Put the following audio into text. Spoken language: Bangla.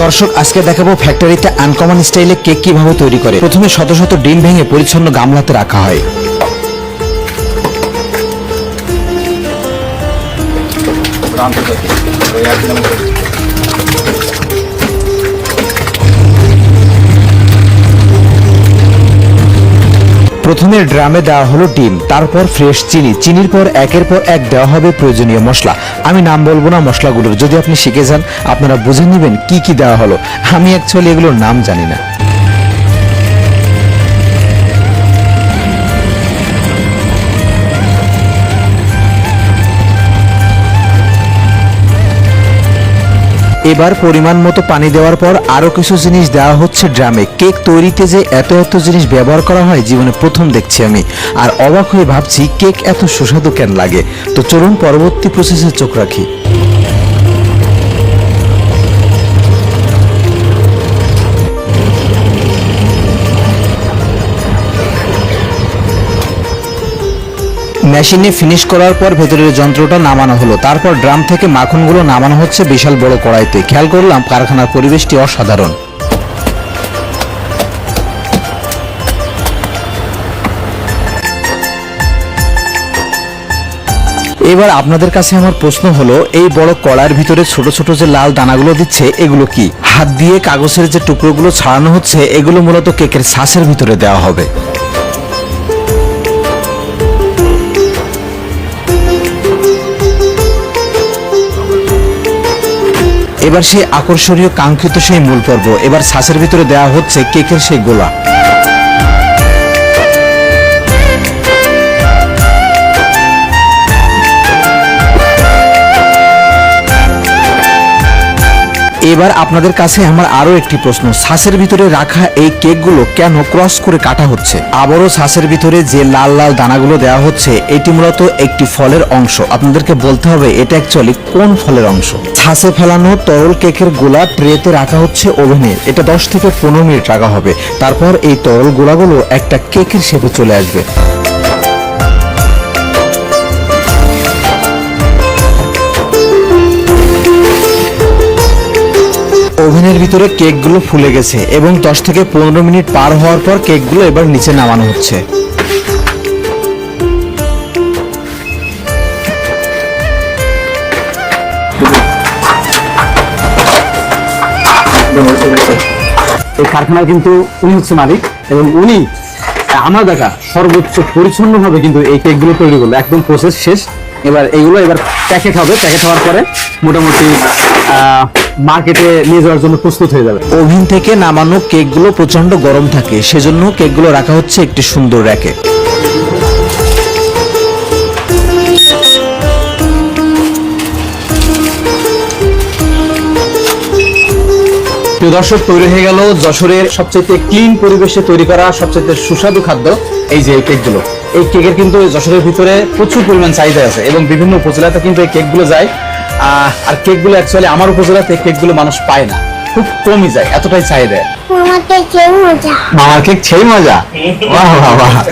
দর্শক, আজকে দেখাবো ফ্যাক্টরিতে আনকমন স্টাইলে কেক কীভাবে তৈরি করে। প্রথমে শত শত ডিম ভেঙে পরিচ্ছন্ন গামলাতে রাখা হয়। প্রথমে ড্রামে দেওয়া হলো ডিম, তারপর ফ্রেশ চিনি। চিনির পর একের পর এক দেওয়া হবে প্রয়োজনীয় মশলা। আমি নাম বলব না মশলাগুলোর। যদি আপনি শিখে যান, আপনারা বুঝে নেবেন কি কি দেওয়া হলো। আমি অ্যাকচুয়ালি এগুলোর নাম জানি না। এবার পরিমাণ মতো পানি দেওয়ার পর আরও কিছু জিনিস দেওয়া হচ্ছে ড্রামে। কেক তৈরিতে যে এত এত জিনিস ব্যবহার করা হয় জীবনে প্রথম দেখছি আমি। আর অবাক হয়ে ভাবছি কেক এত সুস্বাদু কেন লাগে। তো চলুন পরবর্তী প্রসেসে চোখ রাখি। মেশিনে ফিনিশ করার পর ভেতরের যন্ত্রটা নামানো হলো। তারপর ড্রাম থেকে মাখনগুলো নামানো হচ্ছে বিশাল বড় কড়াইতে। খেয়াল করলাম কারখানার পরিবেশটি অসাধারণ। এবার আপনাদের কাছে আমার প্রশ্ন হলো, এই বড় কড়াইয়ের ভিতরে ছোট ছোট যে লাল দানাগুলো দিচ্ছে, এগুলো কি? হাত দিয়ে কাগজের যে টুকরোগুলো ছাড়ানো হচ্ছে, এগুলো মূলত কেকের শ্বাসের ভিতরে দেওয়া হবে। এবার সেই আকর্ষণীয়, কাঙ্ক্ষিত সেই মূল পর্ব। এবার শ্বাসের ভিতরে দেওয়া হচ্ছে কেকের সেই গোলা। এবার আপনাদের কাছে আমার আরও একটি প্রশ্ন। শ্বাসের ভিতরে রাখা এই কেকগুলো কেন ক্রস করে কাটা হচ্ছে? আবারও শ্বাসের ভিতরে যে লাল লাল দানাগুলো দেওয়া হচ্ছে, এটি মূলত একটি ফলের অংশ। আপনাদেরকে বলতে হবে, এটা অ্যাকচুয়ালি কোন ফলের অংশ? শ্বাসে ফেলানো তরল কেকের গোলা ট্রেতে রাখা হচ্ছে ওভেনে। এটা দশ থেকে পনেরো মিনিট রাখা হবে। তারপর এই তরল গোলাগুলো একটা কেকের শেপে চলে আসবে। ওভেনের ভিতরে কেকগুলো ফুলে গেছে এবং দশ থেকে পনেরো মিনিট পার হওয়ার পর কেকগুলো এবার নিচে নামানো হচ্ছে। এই কারখানার কিন্তু উনি হচ্ছে মালিক এবং উনি, আমার দেখা সর্বোচ্চ পরিচ্ছন্নভাবে কিন্তু এই কেকগুলো তৈরি করল। একদম প্রসেস শেষ। এবার এইগুলো এবার প্যাকেট হবে। প্যাকেট হওয়ার পরে মোটামুটি মার্কেটে নিয়ে যাওয়ার জন্য প্রস্তুত হয়ে যাবে। ওভেন থেকে নামানো কেকগুলো প্রচণ্ড গরম থাকে সেজন্য কেকগুলো রাখা হচ্ছে একটি সুন্দর র্যাকে। প্রিয় দর্শক তৈরি হয়ে গেল যশোরের সবচেয়ে ক্লিন পরিবেশে তৈরি করা সবচেয়ে সুস্বাদু খাদ্য এই যে কেকগুলো। এই কেকের কিন্তু যশোরের ভিতরে প্রচুর পরিমাণ চাহিদা আছে এবং বিভিন্ন উপজেলাতে কিন্তু এই কেকগুলো যায়। আর কেকগুলো অ্যাকচুয়ালি আমার উপজেলাতে কেক কেকগুলো মানুষ পায় না। খুব কমই যায় এতটাই চাহিদা। মামাকে কেউ মজা। মামার কেক সেই মজা? বাহ বাহ বাহ।